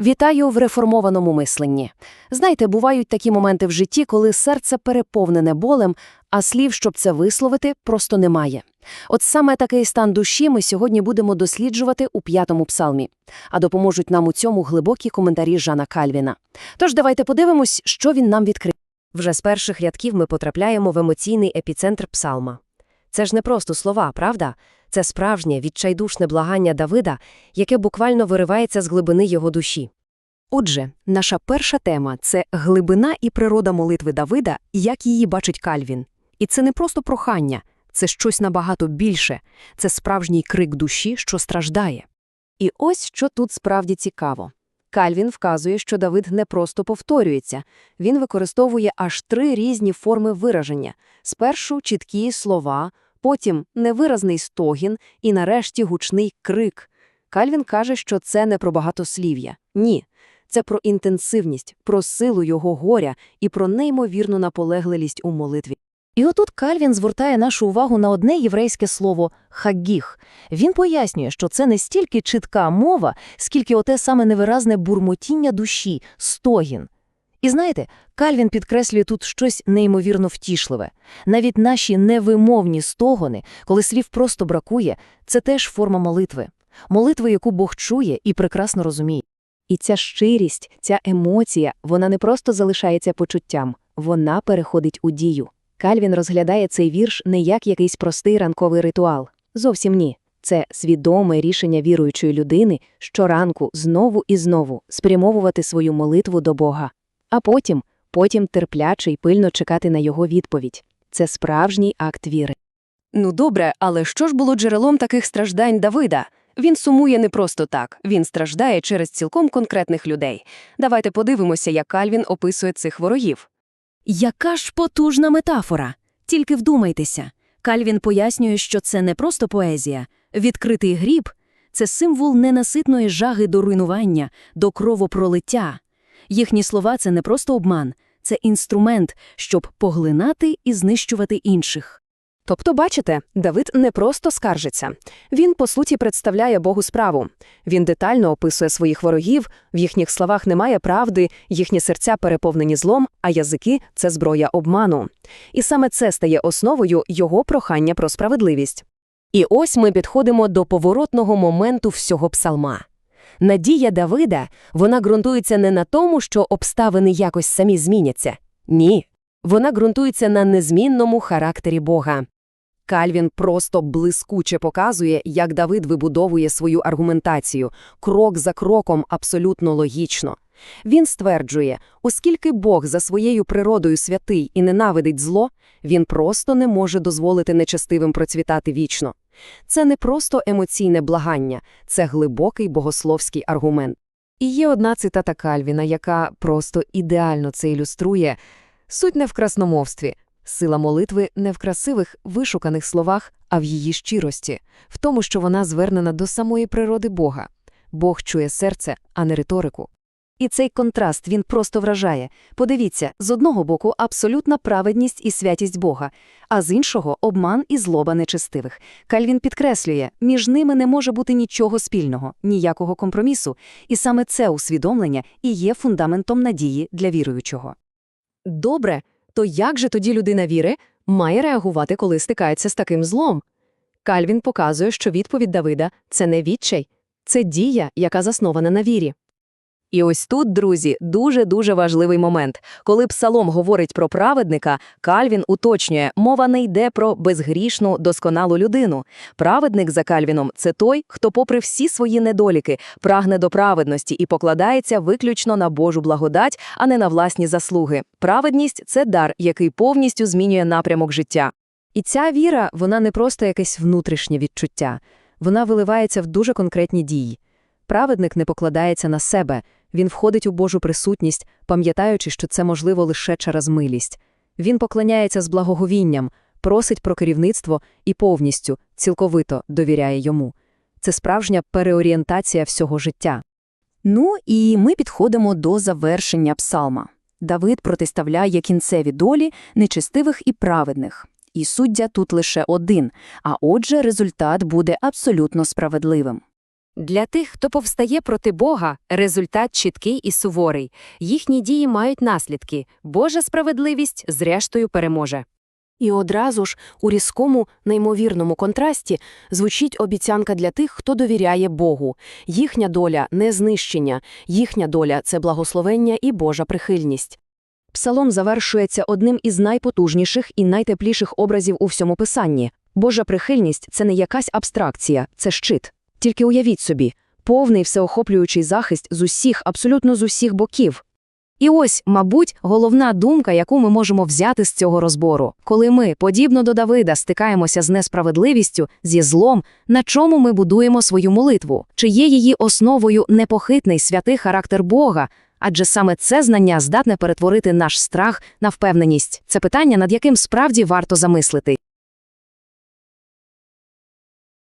Вітаю в реформованому мисленні. Знаєте, бувають такі моменти в житті, коли серце переповнене болем, а слів, щоб це висловити, просто немає. От саме такий стан душі ми сьогодні будемо досліджувати у п'ятому псалмі. А допоможуть нам у цьому глибокі коментарі Жана Кальвіна. Тож давайте подивимось, що він нам відкриє. Вже з перших рядків ми потрапляємо в емоційний епіцентр псалма. Це ж не просто слова, правда? Це справжнє, відчайдушне благання Давида, яке буквально виривається з глибини його душі. Отже, наша перша тема це глибина і природа молитви Давида, як її бачить Кальвін. І це не просто прохання, це щось набагато більше, це справжній крик душі, що страждає. І ось що тут справді цікаво. Кальвін вказує, що Давид не просто повторюється, він використовує аж три різні форми вираження. Спершу чіткі слова, потім невиразний стогін і нарешті гучний крик. Кальвін каже, що це не про багатослів'я. Ні. Це про інтенсивність, про силу його горя і про неймовірну наполегливість у молитві. І отут Кальвін звертає нашу увагу на одне єврейське слово «хагіх». Він пояснює, що це не стільки чітка мова, скільки оте саме невиразне бурмотіння душі, стогін. І знаєте, Кальвін підкреслює тут щось неймовірно втішливе. Навіть наші невимовні стогони, коли слів просто бракує, це теж форма молитви. Молитви, яку Бог чує і прекрасно розуміє. І ця щирість, ця емоція, вона не просто залишається почуттям, вона переходить у дію. Кальвін розглядає цей вірш не як якийсь простий ранковий ритуал. Зовсім ні. Це свідоме рішення віруючої людини щоранку знову і знову спрямовувати свою молитву до Бога. А потім, потім терпляче й пильно чекати на його відповідь. Це справжній акт віри. Ну добре, але що ж було джерелом таких страждань Давида? Він сумує не просто так, він страждає через цілком конкретних людей. Давайте подивимося, як Кальвін описує цих ворогів. Яка ж потужна метафора! Тільки вдумайтеся. Кальвін пояснює, що це не просто поезія. Відкритий гріб – це символ ненаситної жаги до руйнування, до кровопролиття. Їхні слова – це не просто обман, це інструмент, щоб поглинати і знищувати інших. Тобто, бачите, Давид не просто скаржиться. Він, по суті, представляє Богу справу. Він детально описує своїх ворогів, в їхніх словах немає правди, їхні серця переповнені злом, а язики – це зброя обману. І саме це стає основою його прохання про справедливість. І ось ми підходимо до поворотного моменту всього псалма. Надія Давида, вона ґрунтується не на тому, що обставини якось самі зміняться. Ні. Вона ґрунтується на незмінному характері Бога. Кальвін просто блискуче показує, як Давид вибудовує свою аргументацію, крок за кроком абсолютно логічно. Він стверджує, оскільки Бог за своєю природою святий і ненавидить зло, він просто не може дозволити нечестивим процвітати вічно. Це не просто емоційне благання, це глибокий богословський аргумент. І є одна цитата Кальвіна, яка просто ідеально це ілюструє. Суть не в красномовстві. Сила молитви не в красивих, вишуканих словах, а в її щирості, в тому, що вона звернена до самої природи Бога. Бог чує серце, а не риторику. І цей контраст він просто вражає. Подивіться, з одного боку абсолютна праведність і святість Бога, а з іншого обман і злоба нечестивих. Кальвін підкреслює, між ними не може бути нічого спільного, ніякого компромісу, і саме це усвідомлення і є фундаментом надії для віруючого. Добре, то як же тоді людина віри має реагувати, коли стикається з таким злом? Кальвін показує, що відповідь Давида – це не відчай, це дія, яка заснована на вірі. І ось тут, друзі, дуже-дуже важливий момент. Коли псалом говорить про праведника, Кальвін уточнює, мова не йде про безгрішну, досконалу людину. Праведник за Кальвіном – це той, хто попри всі свої недоліки прагне до праведності і покладається виключно на Божу благодать, а не на власні заслуги. Праведність – це дар, який повністю змінює напрямок життя. І ця віра, вона не просто якесь внутрішнє відчуття. Вона виливається в дуже конкретні дії. Праведник не покладається на себе, він входить у Божу присутність, пам'ятаючи, що це можливо лише через милість. Він поклоняється з благоговінням, просить про керівництво і повністю, цілковито довіряє йому. Це справжня переорієнтація всього життя. Ну і ми підходимо до завершення псалма. Давид протиставляє кінцеві долі нечестивих і праведних. І суддя тут лише один, а отже результат буде абсолютно справедливим. Для тих, хто повстає проти Бога, результат чіткий і суворий. Їхні дії мають наслідки. Божа справедливість зрештою переможе. І одразу ж у різкому, неймовірному контрасті звучить обіцянка для тих, хто довіряє Богу. Їхня доля – не знищення, їхня доля – це благословення і Божа прихильність. Псалом завершується одним із найпотужніших і найтепліших образів у всьому писанні. Божа прихильність – це не якась абстракція, це щит. Тільки уявіть собі, повний всеохоплюючий захист з усіх, абсолютно з усіх боків. І ось, мабуть, головна думка, яку ми можемо взяти з цього розбору. Коли ми, подібно до Давида, стикаємося з несправедливістю, зі злом, на чому ми будуємо свою молитву? Чи є її основою непохитний святий характер Бога? Адже саме це знання здатне перетворити наш страх на впевненість. Це питання, над яким справді варто замислити.